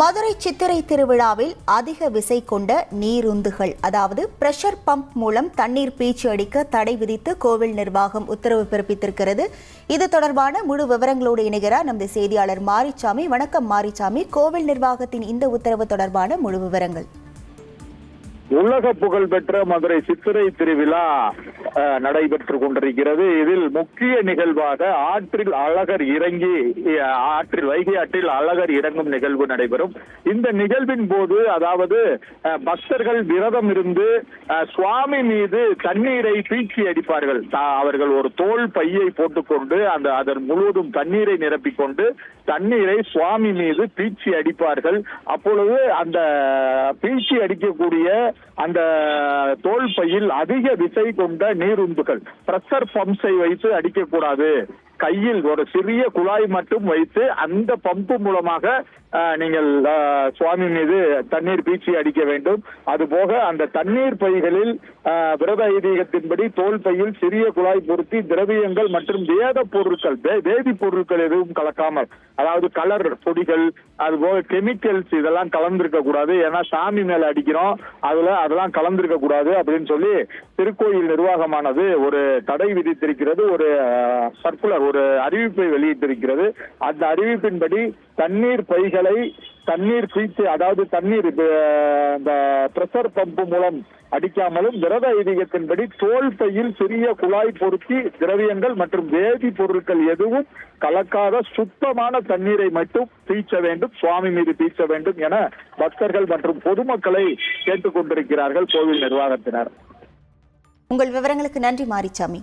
மதுரை சித்திரை திருவிழாவில் அதிக விசை கொண்ட நீருந்துகள் அதாவது பிரஷர் பம்ப் மூலம் தண்ணீர் பீச்சு அடிக்க தடை விதித்து கோவில் நிர்வாகம் உத்தரவு பிறப்பித்திருக்கிறது. இது தொடர்பான முழு விவரங்களோடு இணைகிறார் நமது செய்தியாளர் மாரிச்சாமி. வணக்கம் மாரிச்சாமி. கோவில் நிர்வாகத்தின் இந்த உத்தரவு தொடர்பான முழு விவரங்கள். உலக புகழ்பெற்ற மதுரை சித்திரை திருவிழா அஹ், நடைபெற்றுக் கொண்டிருக்கிறது. இதில் முக்கிய நிகழ்வாக ஆற்றில் அழகர் இறங்கி ஆற்றில் வைகை ஆற்றில் அழகர் இறங்கும் நிகழ்வு நடைபெறும். இந்த நிகழ்வின் போது அதாவது அஹ், பக்தர்கள் விரதம் இருந்து அஹ், சுவாமி மீது தண்ணீரை பீச்சி அடிப்பார்கள். அவர்கள் ஒரு தோல் பையை போட்டுக்கொண்டு அந்த அதன் முழுவதும் தண்ணீரை நிரப்பிக்கொண்டு தண்ணீரை சுவாமி மீது பீச்சி அடிப்பார்கள். அப்பொழுது அந்த பீச்சி அடிக்கக்கூடிய அந்த தோல் பையில் அதிக விசை கொண்ட நீருந்துகள். பிரஷர் பம்ப்ஸை வைத்து அடிக்கக்கூடாது. கையில் ஒரு சிறிய குழாய் மட்டும் வைத்து அந்த பம்பு மூலமாக நீங்கள் சுவாமி மீது தண்ணீர் பீச்சி அடிக்க வேண்டும். அதுபோக அந்த தண்ணீர் பைகளில் விரத ஐதீகத்தின்படி தோல் பையில் சிறிய குழாய் பொருத்தி திரவியங்கள் மற்றும் வேத பொருட்கள் வேதி பொருட்கள் எதுவும் கலக்காமல் அதாவது கலர் பொடிகள் அதுபோக கெமிக்கல்ஸ் இதெல்லாம் கலந்திருக்க கூடாது. ஏன்னா சாமி மேல அடிக்கிறோம் அதுல அதெல்லாம் கலந்திருக்க கூடாது அப்படின்னு சொல்லி திருக்கோயில் நிர்வாகமானது ஒரு தடை விதித்திருக்கிறது. ஒரு சர்க்குலர் ஒரு அறிவிப்பை வெளியிட்டிருக்கிறது. அந்த அறிவிப்பின்படி தண்ணீர் பைகளை தண்ணீர் பீச்சு அதாவது தண்ணீர் இந்த பிரஷர் பம்பு மூலம் அடிக்காமலும் விரத ஐதீகத்தின்படி தோல் பையில் சிறிய குழாய் பொருத்தி திரவியங்கள் மற்றும் வேதி பொருட்கள் எதுவும் கலக்காத சுத்தமான தண்ணீரை மட்டும் பீச்ச வேண்டும் சுவாமி மீது பீச்ச வேண்டும் என பக்தர்கள் மற்றும் பொதுமக்களை கேட்டுக்கொண்டிருக்கிறார்கள் கோவில் நிர்வாகத்தினர். உங்கள் விவரங்களுக்கு நன்றி மாரிச்சாமி.